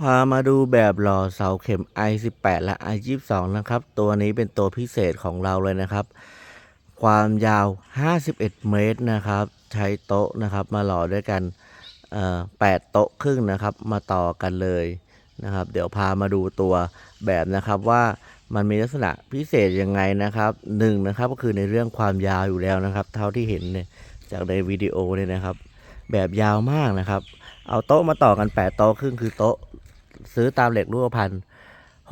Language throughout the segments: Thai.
พามาดูแบบหล่อเสาเข็ม i18 และ i22 นะครับ ตัวนี้เป็นตัวพิเศษของเราเลยนะครับ ความยาว 51 เมตรนะครับ ใช้โต๊ะนะครับ มาหล่อด้วยกันเอ่อ8โต๊ะครึ่งนะครับ มาต่อกันเลยนะครับ เดี๋ยวพามาดูตัวแบบนะครับว่ามันมีลักษณะพิเศษยังไงนะครับหนึ่งนะครับก็คือในเรื่องความยาวอยู่แล้วนะครับ เท่าที่เห็นเนี่ยจากในวิดีโอเนี่ยนะครับ แบบยาวมากนะครับ เอาโต๊ะมาต่อกัน 8 โต๊ะครึ่งคือโต๊ะ ซื้อตามเหล็กรูปพัน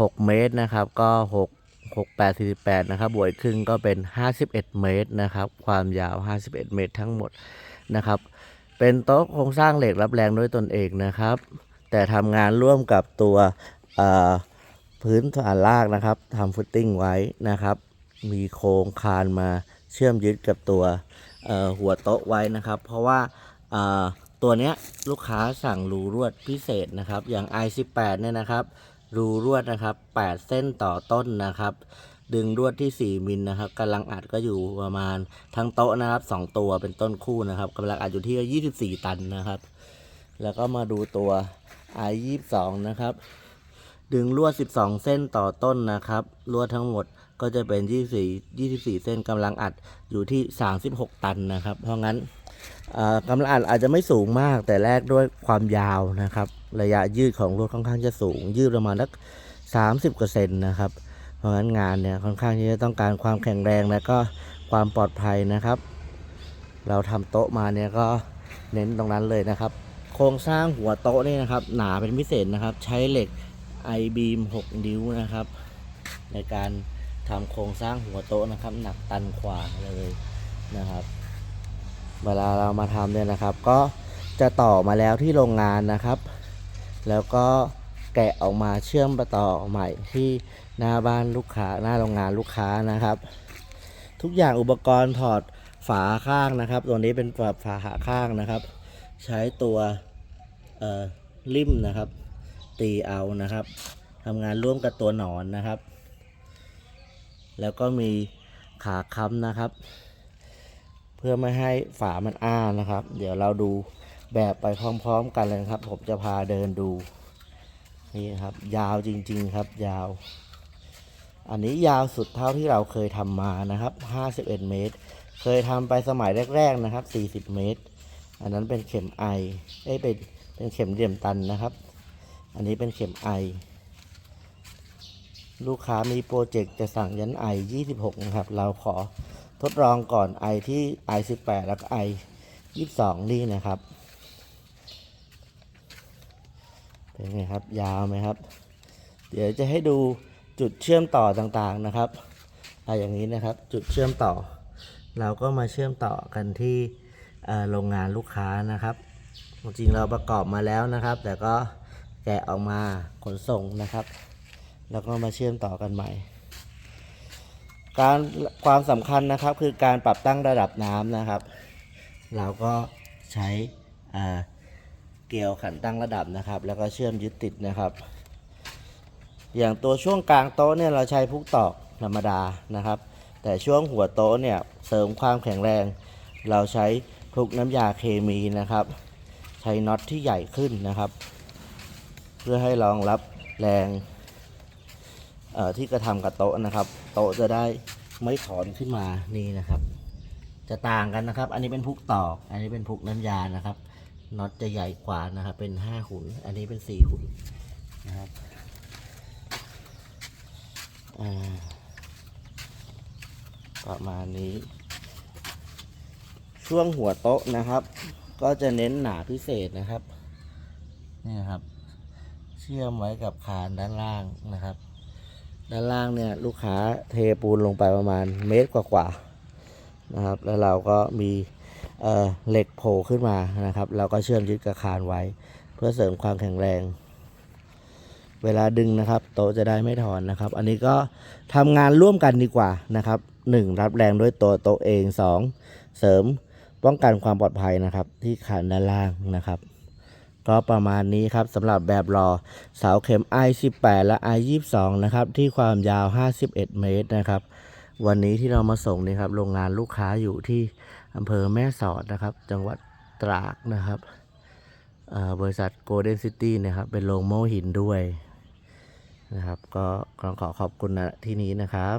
หกเมตรนะครับ ก็หกหกแปดสี่สิบแปดนะครับ บวกอีกครึ่งก็เป็นห้าสิบเอ็ดเมตรนะครับ ความยาวห้าสิบเอ็ดเมตรทั้งหมดนะครับ เป็นโต๊ะโครงสร้างเหล็กรับแรงด้วยตนเองนะครับ แต่ทำงานร่วมกับตัวพื้นฐานรากนะครับทำฟุตติ้งไว้นะครับ มีโครงคานมาเชื่อมยึดกับตัวหัวโต๊ะไว้นะครับ เพราะว่า ตัวเนี้ยลูกค้าสั่งรูรวดพิเศษนะครับ อย่าง i18 เนี่ยนะครับ รูรวดนะครับ 8 เส้นต่อต้นนะครับ ดึงรวดที่ 4มิลนะครับกำลังอัดก็อยู่ประมาณทั้งโต๊ะนะครับ 2 ตัวเป็นต้นคู่นะครับกำลังอัดอยู่ที่ 24 ตันนะครับ แล้วก็มาดูตัว i22 นะครับ ดึงลวด 12 เส้นต่อต้นนะครับลวดทั้งหมดก็จะเป็น 24 24 เส้นกำลังอัดอยู่ที่ 36 ตันนะครับ เพราะงั้น กำลังอัดอาจจะไม่สูงมาก แต่แรกด้วยความยาวนะครับ ระยะยืดของลวดค่อนข้างจะสูง ยืดประมาณสัก30กว่าเปอร์เซ็นต์นะครับ เพราะงั้นงานเนี่ยค่อนข้างที่จะต้องการความแข็งแรงและก็ความปลอดภัยนะครับ เราทำโต๊ะมาเนี่ยก็เน้นตรงนั้นเลยนะครับ โครงสร้างหัวโต๊ะนี่นะครับ หนาเป็นพิเศษนะครับ ใช้เหล็ก i beam 6 นิ้วนะครับ ในการทำโครงสร้างหัวโต๊ะนะครับ หนักตันขวาเลยนะครับ เวลาเรามาทำเนี่ยนะครับ ก็จะต่อมาแล้วที่โรงงานนะครับ แล้วก็แกะออกมาเชื่อมปต่อใหม่ที่หน้าบ้านลูกค้าหน้าโรงงานลูกค้านะครับ ทุกอย่างอุปกรณ์ถอดฝาข้างนะครับ ตัวนี้เป็นฝาฝาหาข้างนะครับ ใช้ตัวเอ่อริมนะครับ ตีเอานะครับทำงานร่วมกับตัวหนอนนะครับ แล้วก็มีขาค้ำนะครับ เพื่อไม่ให้ฝามันอ้านะครับ เดี๋ยวเราดูแบบไปพร้อมๆกันเลยนะครับ ผมจะพาเดินดู นี่ครับ ยาวจริง ๆ ครับ ยาว อันนี้ยาวสุดเท่าที่เราเคยทำมานะครับ 51 เมตร เคยทำไปสมัยแรก ๆนะครับ 40 เมตร อันนั้นเป็นเข็มไอเอ้ยเป็นเป็นเข็มเหลี่ยมตันนะครับ อันนี้เป็นเข็มไอลูกค้ามีโปรเจกต์จะสั่งยันไอ 26 นะครับ เราขอ ทดลองก่อนไอที่ i 18แล้วก็ i 22นี่นะครับ เป็นไงครับ ยาวไหมครับ เดี๋ยวจะให้ดูจุดเชื่อมต่อต่างๆนะครับอะอย่างนี้นะครับ จุดเชื่อมต่อ เราก็มาเชื่อมต่อกันที่โรงงานลูกค้านะครับ จริงเราประกอบมาแล้วนะครับ แต่ก็แกะออกมาขนส่งนะครับ แล้วก็มาเชื่อมต่อกันใหม่ การความสำคัญนะครับคือการปรับตั้งระดับน้ำนะครับ เราก็ใช้เกลียวขันตั้งระดับนะครับ แล้วก็เชื่อมยึดติดนะครับ อย่างตัวช่วงกลางโต๊ะเนี่ยเราใช้พุกตอกธรรมดานะครับ แต่ช่วงหัวโต๊ะเนี่ยเสริมความแข็งแรง เราใช้พุกน้ำยาเคมีนะครับ ใช้น็อตที่ใหญ่ขึ้นนะครับ เพื่อให้รองรับแรง ที่กระทำกับโต๊ะนะครับ โต๊ะจะได้ไม่ถอนขึ้นมานี่นะครับ จะต่างกันนะครับ อันนี้เป็นพุกตอก อันนี้เป็นพุกน้ำยานะครับน็อตจะใหญ่กว่านะครับ เป็นห้าขุนอันนี้เป็นสี่ขุนนะครับประมาณนี้ ช่วงหัวโต๊ะนะครับ ก็จะเน้นหนาพิเศษนะครับนี่นะครับ เชื่อมไว้กับคานด้านล่างนะครับ ด้านล่างเนี่ยลูกค้าเทปูนลงไปประมาณเมตรกว่าๆนะครับ แล้วเราก็มีเเหล็กโผล่ขึ้นมานะครับ เราก็เชื่อมยึดกับคานไว้ เพื่อเสริมความแข็งแรง เวลาดึงนะครับ โต๊ะจะได้ไม่ถอนนะครับ อันนี้ก็ทำงานร่วมกันดีกว่านะครับ 1. รับแรงด้วยตัวโต๊ะเอง 2. เสริมป้องกันความปลอดภัยนะครับ ที่ขานด้านล่างนะครับ ก็ประมาณนี้ครับสำหรับแบบรอเสาเข็ม i18 และ i22 นะครับที่ความยาว 51 เมตรนะครับ วันนี้ที่เรามาส่งนี่ครับโรงงานลูกค้าอยู่ที่อำเภอแม่สอดนะครับ จังหวัดตราดนะครับบริษัท Golden City นะครับเป็นโรงโม่หินด้วยนะครับ ก็ขอขอบคุณที่นี้นะครับ